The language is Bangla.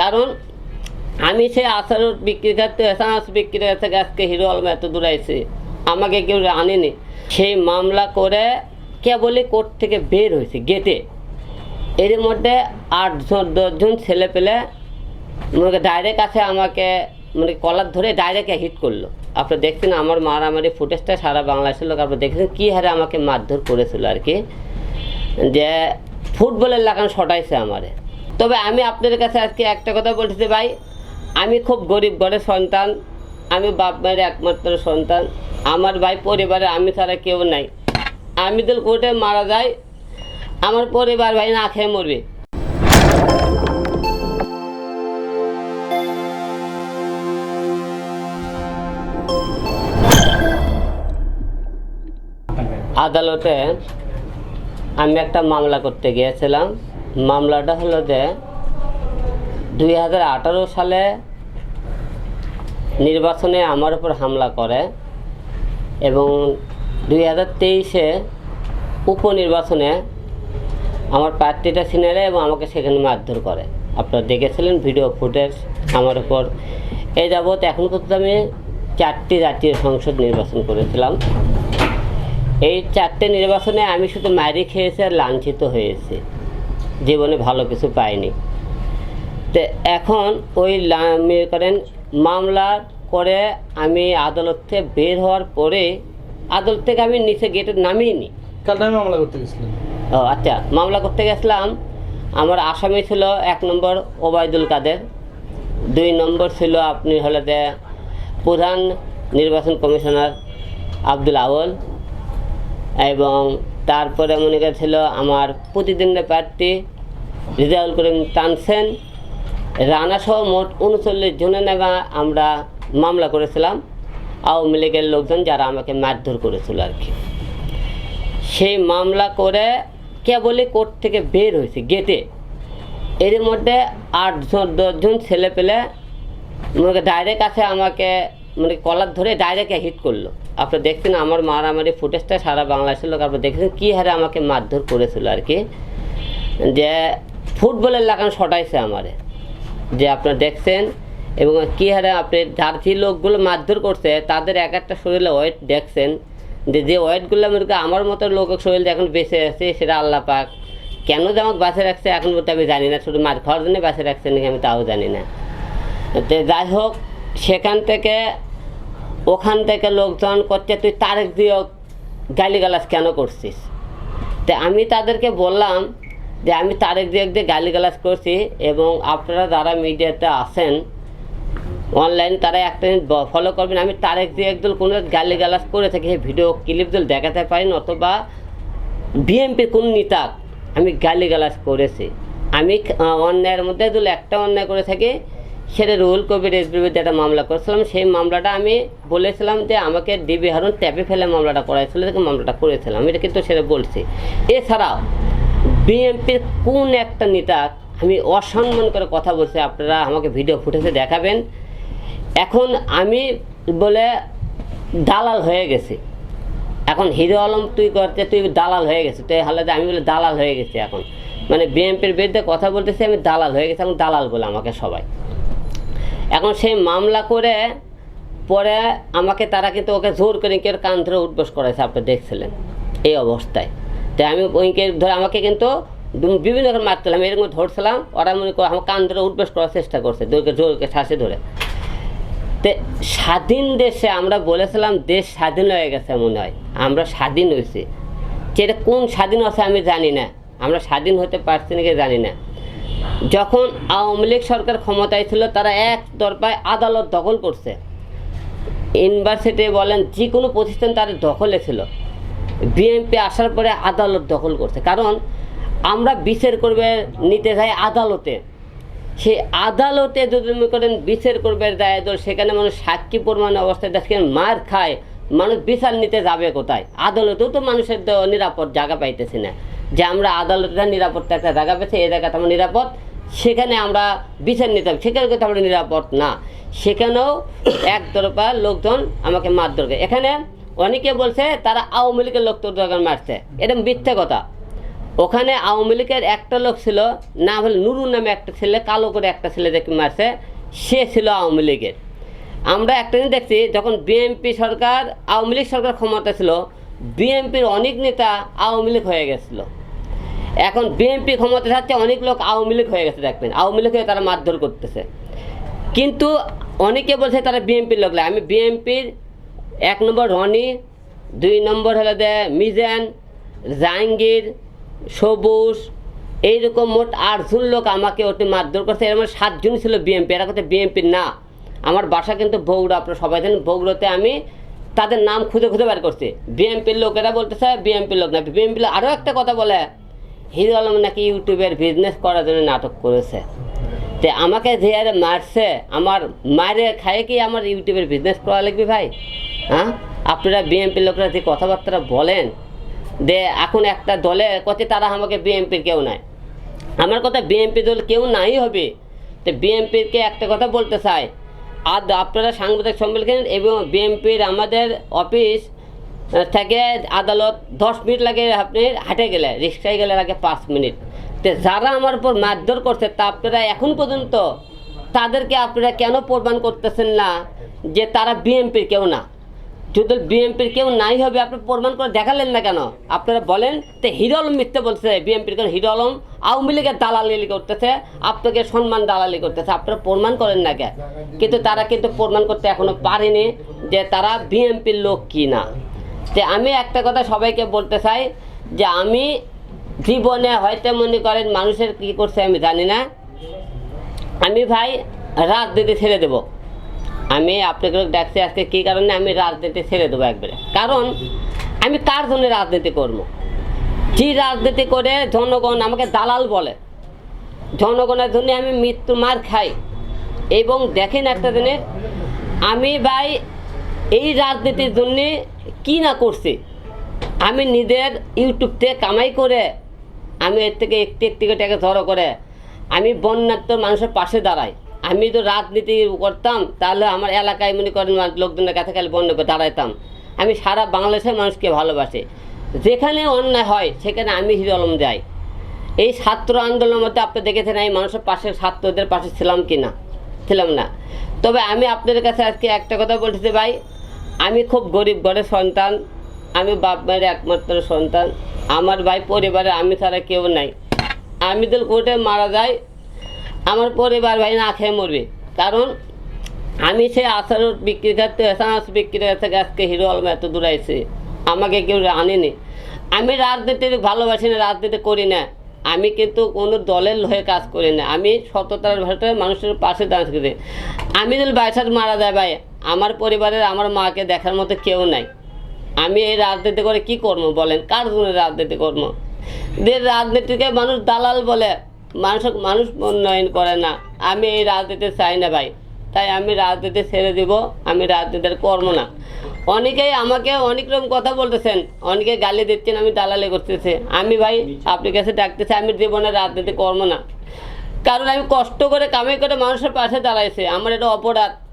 কারণ আমি সে আসার বিক্রি করতে, এসাঁস বিক্রি করতে আজকে হিরো আলম এত দূর আইছে, আমাকে কেউ আনেনি। সেই মামলা করে কেবলই কোর্ট থেকে বের হয়েছে, গেটে। এর মধ্যে আট আটজন, দশজন ছেলে পেলে মানে ডাইরেক্ট আছে আমাকে মানে কলার ধরে ডাইরেক্ট হিট করল। আপনি দেখছেন আমার মারামারি ফুটেজটা সারা বাংলাদেশের লোক, আপনি দেখছেন কী হারে আমাকে মারধর করেছিল আর কি? যে ফুটবলের লাগান শটাইছে আমারে। তবে আমি আপনাদের কাছে আজকে একটা কথা বলতেছি ভাই। আমি খুব গরিব ঘরের সন্তান। আমি বাপ মায়ের একমাত্র সন্তান। আমার ভাই পরিবারে আমি ছাড়া কেউ নাই। আমি তো কোর্টে মারা যাই, আমার পরিবার ভাই না খেয়ে মরবে। আদালতে আমি একটা মামলা করতে গিয়েছিলাম। মামলাটা হলো যে দুই হাজার আঠারো সালে নির্বাচনে আমার উপর হামলা করে এবং দুই হাজার তেইশে উপনির্বাচনে আমার প্রার্থীটা ছিনেলে এবং আমাকে সেখানে মারধর করে। আপনারা দেখেছিলেন ভিডিও ফুটেজ আমার উপর। এই যাবৎ এখন পর্যন্ত আমি চারটি জাতীয় সংসদ নির্বাচন করেছিলাম। এই চারটে নির্বাচনে আমি শুধু মারি খেয়েছি আর লাঞ্ছিত হয়েছি। জীবনে ভালো কিছু পাইনি। তো এখন ওই মনে করেন মামলা করে আমি আদালত থেকে বের হওয়ার পরে আদালত থেকে আমি নিচে গেটে নামিয়ে নি মামলা করতে গেছিলাম। ও আচ্ছা মামলা করতে গেছিলাম। আমার আসামি ছিল এক নম্বর ওবায়দুল কাদের দুই নম্বর ছিল আপনি হলে যে প্রধান নির্বাচন কমিশনার আব্দুল আউল এবং তারপরে মনে করেছিল আমার প্রতিদ্বন্দ্বী প্রার্থী রিজাউল করিম টানসেন রানা সহ মোট উনচল্লিশ জনের নামে আমরা মামলা করেছিলাম। আওয়ামী লীগের লোকজন যারা আমাকে মারধর করেছিল আর কি। সেই মামলা করে কেবলই কোর্ট থেকে বের হয়েছে, গেটে। এর মধ্যে আটজন, দশজন ছেলে পেলে মানে ডাইরেক্ট আছে আমাকে মানে কলার ধরে ডাইরেক্ট হিট করল। আপনি দেখছেন আমার মারামারি ফুটেজটা সারা বাংলাদেশের লোক আপনি দেখছেন কী হারে আমাকে মারধর করেছিল আর কি? যে ফুটবলের লাগান শটাইছে আমারে। যে আপনারা দেখছেন এবং কী হারে আপনি যার যে লোকগুলো মারধর করছে, তাদের এক একটা শরীরে ওয়েট দেখছেন। যে যে ওয়েটগুলো করেন আমার মতো লোক শরীর এখন বেঁচে আছে, সেটা আল্লাহ পাক কেন যে আমাকে বাঁচে রাখছে এখন বলতে আমি জানি না, শুধু মার খাওয়ার জন্য বাঁচে রাখছে নাকি আমি তাও জানি না। তো যাই হোক, সেখান থেকে ওখান থেকে লোকজন করছে, তুই তারেক দিয়ে গালিগালাজ কেন করছিস? তো আমি তাদেরকে বললাম যে, আমি তারেক দিয়ে দিয়ে গালিগালাজ করছি এবং আপনারা যারা মিডিয়াতে আছেন, অনলাইন তারা একটা ফলো করবেন। আমি তারেক দিয়ে একদল কোনো গালিগালাজ করে থাকি, সেই ভিডিও ক্লিপগুলো দেখাতে পারি না অথবা বিএমপির কোন নেতা আমি গালিগালাজ করেছি। আমি অন্যায়ের মধ্যে একটা অন্যায় করে থাকি সেটা রুহুল কবির বিরুদ্ধে একটা মামলা করেছিলাম। সেই মামলাটা আমি বলেছিলাম যে আমাকে ডিবি হারুন ট্যাপে ফেলে মামলাটা করাইছিল দেখে মামলাটা করেছিলাম। এটা কিন্তু সেটা বলছি। এছাড়াও বিএনপির কোন একটা নেতা, আমি অসম্মান করে কথা বলছি, আপনারা আমাকে ভিডিও ফুটেজে দেখাবেন। এখন আমি বলে দালাল হয়ে গেছি। এখন হিরো আলম তুই করতে, তুই দালাল হয়ে গেছে তুই হলে আমি বলে দালাল হয়ে গেছি এখন। মানে বিএনপির বিরুদ্ধে কথা বলতেছি, আমি দালাল হয়ে গেছি এখন দালাল বলে আমাকে সবাই। এখন সেই মামলা করে পরে আমাকে তারা কিন্তু ওকে জোর করে কেউ কান ধরে উঠবস করাইছে, আপনি দেখছিলেন এই অবস্থায়। তাই আমি ওইকে ধরে আমাকে কিন্তু বিভিন্ন রকম মারছিলাম, এরকম ধরছিলাম, ওরা মনে করে আমার কান ধরে উঠবস করার চেষ্টা করছে জোরকে জোরকে শ্বাসে ধরে। তে স্বাধীন দেশে আমরা বলেছিলাম দেশ স্বাধীন হয়ে গেছে মনে হয়, আমরা স্বাধীন হয়েছি। সেটা কোন স্বাধীন আছে আমি জানি না, আমরা স্বাধীন হতে পারছি নাকি জানি না। যখন আওয়ামী লীগ সরকার ক্ষমতায় ছিল, তারা এক দরবায় আদালত দখল করছে। ইউনিভার্সিটি বলেন যে কোনো প্রতিষ্ঠান তাদের দখলে ছিল। বিএনপি আসার পরে আদালত দখল করছে। কারণ, আমরা বিচার করবে নিতে যাই আদালতে। সেই আদালতে যদি মনে করেন বিচার করবে দায় সেখানে মানুষ সাক্ষী প্রমাণ অবস্থায় দেখেন মার খায়। মানুষ বিচার নিতে যাবে কোথায়? আদালতেও তো মানুষের নিরাপদ জায়গা পাইতেছি না। যে আমরা আদালতে নিরাপত্তা একটা জায়গা পেয়েছি, এই জায়গাতে আমরা নিরাপদ। সেখানে আমরা বিচার নিতাম। সেখানে কিন্তু আমরা নিরাপদ না। সেখানেও একতরফা লোকজন আমাকে মারধর করে। এখানে অনেকে বলছে, তারা আওয়ামী লীগের লোক তোর মারছে। এটা মিথ্যে কথা। ওখানে আওয়ামী লীগের একটা লোক ছিল না হলে নুরু নামে একটা ছেলে, কালো করে একটা ছেলে দেখে মারছে। সে ছিল আওয়ামী লীগের। আমরা একটা জিনিস দেখছি, যখন বিএনপি সরকার, আওয়ামী লীগ সরকার ক্ষমতা ছিল, বিএনপির অনেক নেতা আওয়ামী লীগ হয়ে গেছিল। এখন বিএনপি ক্ষমতা থাকছে অনেক লোক আওয়ামী লীগ হয়ে গেছে, দেখবেন। আওয়ামী লীগ হয়ে তারা মারধর করতেছে। কিন্তু অনেকে বলছে তারা বিএনপির লোক। আমি বিএনপির এক নম্বর রনি, দুই নম্বর হলো দে মিজান, জাহাঙ্গীর, সবুজ, এইরকম মোট আটজন লোক আমাকে ওটি মারধর করছে। এর মধ্যে সাতজন ছিল বিএনপি এরা কথা বিএনপির না। আমার বাসা কিন্তু বগুড়া, আপনারা সবাই জানেন, বগুড়াতে আমি তাদের নাম খুঁজে খুঁজে বের করছি। বিএনপির লোকেরা বলতেছে বিএনপির লোক না। বিএনপির আরও একটা কথা বলে হিরো আলম নাকি ইউটিউবের বিজনেস করার জন্য নাটক করেছে। তে আমাকে যে আরে মারছে, আমার মারে খায় কি আমার ইউটিউবের বিজনেস করা লাগবে ভাই? হ্যাঁ? আপনারা বিএনপির লোকরা যে কথাবার্তা বলেন যে এখন একটা দলে কত তারা আমাকে বিএনপির কেউ নাই। আমার কথা বিএনপি দল কেউ নাই হবে। তো বিএনপিকে একটা কথা বলতে চাই। আর আপনারা সাংবাদিক সম্মেলন এবং বিএনপির আমাদের অফিস থেকে আদালত দশ মিনিট লাগে আপনি হাঁটে গেলে, রিক্সায় গেলে লাগে পাঁচ মিনিট। তো যারা আমার উপর মারধর করছে, তা আপনারা এখন পর্যন্ত তাদেরকে আপনারা কেন প্রমাণ করতেছেন না যে তারা বিএনপির কেউ না? যদি বিএনপির কেউ নাই হবে, আপনি প্রমাণ করে দেখালেন না কেন? আপনারা বলেন, তো হিরো আলম মিথ্যে বলছে বিএনপির কেন হিরো আলম আওয়ামী লীগের দালালি করতেছে, আপনাকে সম্মান দালালি করতেছে। আপনারা প্রমাণ করেন না কেন কিন্তু তারা কিন্তু প্রমাণ করতে এখনও পারেনি যে তারা বিএনপির লোক কি না। যে আমি একটা কথা সবাইকে বলতে চাই যে আমি জীবনে হয়তো মনে করেন মানুষের কী করছে আমি জানি না। আমি ভাই রাজনীতি ছেড়ে দেবো। আমি আপনাকে ডাকছি আজকে কী কারণে? আমি রাজনীতি ছেড়ে দেবো একবারে। কারণ আমি কার জন্য রাজনীতি করব? যে রাজনীতি করে জনগণ আমাকে দালাল বলে, জনগণের জন্য আমি মৃত্যু মার খাই। এবং দেখেন একটা জিনিস, আমি ভাই এই রাজনীতির জন্যে কি না করছি? আমি নিজের ইউটিউব থেকে কামাই করে, আমি এর থেকে একটি একটি টাকা জড়ো করে, আমি বন্যাত্ম মানুষের পাশে দাঁড়াই। আমি তো রাজনীতি করতাম, তাহলে আমার এলাকায় মনে করেন লোকজনের কাছে খালি বন্য দাঁড়াইতাম। আমি সারা বাংলাদেশের মানুষকে ভালোবাসি। যেখানে অন্যায় হয়, সেখানে আমি হিরো যাই। এই ছাত্র আন্দোলনের মধ্যে আপনি দেখেছেন আমি মানুষের পাশে, ছাত্রদের পাশে ছিলাম কি না ছিলাম না। তবে আমি আপনাদের কাছে আজকে একটা কথা বলতেছি ভাই আমি খুব গরিব ঘরের সন্তান, আমি বাপ মায়ের একমাত্র সন্তান। আমার ভাই পরিবারে আমি ছাড়া কেউ নাই। আমি তো কোর্টে মারা যাই, আমার পরিবার ভাই না খেয়ে মরবে। কারণ আমি সে আসার বিক্রি করতে এসাঁস বিক্রি থেকে আজকে হিরো আলম এত দূর আইছে। আমাকে কেউ আনেনি। আমি রাজনীতি ভালোবাসি না, রাজনীতি করি না। আমি কিন্তু কোনো দলের হয়ে কাজ করি না। আমি সততার ভাষায় মানুষের পাশে দাঁড়িয়ে আমি যদি বাইসাত মারা যায় ভাই আমার পরিবারের আমার মাকে দেখার মতো কেউ নাই। আমি এই রাজনীতি করে কি করব বলেন? কার জন্য রাজনীতি করব? যে রাজনীতিকে মানুষ দালাল বলে, মানুষ মানুষ উন্নয়ন করে না। আমি এই রাজনীতি চাই না ভাই। তাই আমি রাজনীতি ছেড়ে দিব, আমি রাজনীতির কর্ম না। অনেকেই আমাকে অনেক রকম কথা বলতেছেন, অনেকে গালি দিচ্ছেন, আমি দালালি করতেছে। আমি ভাই, আপনার কাছে ডাকতেছি, আমি জীবনে রাজনীতি কর্ম না। কারণ আমি কষ্ট করে, কামাই করে মানুষের পাশে দাঁড়াইছে। আমার এটা অপরাধ।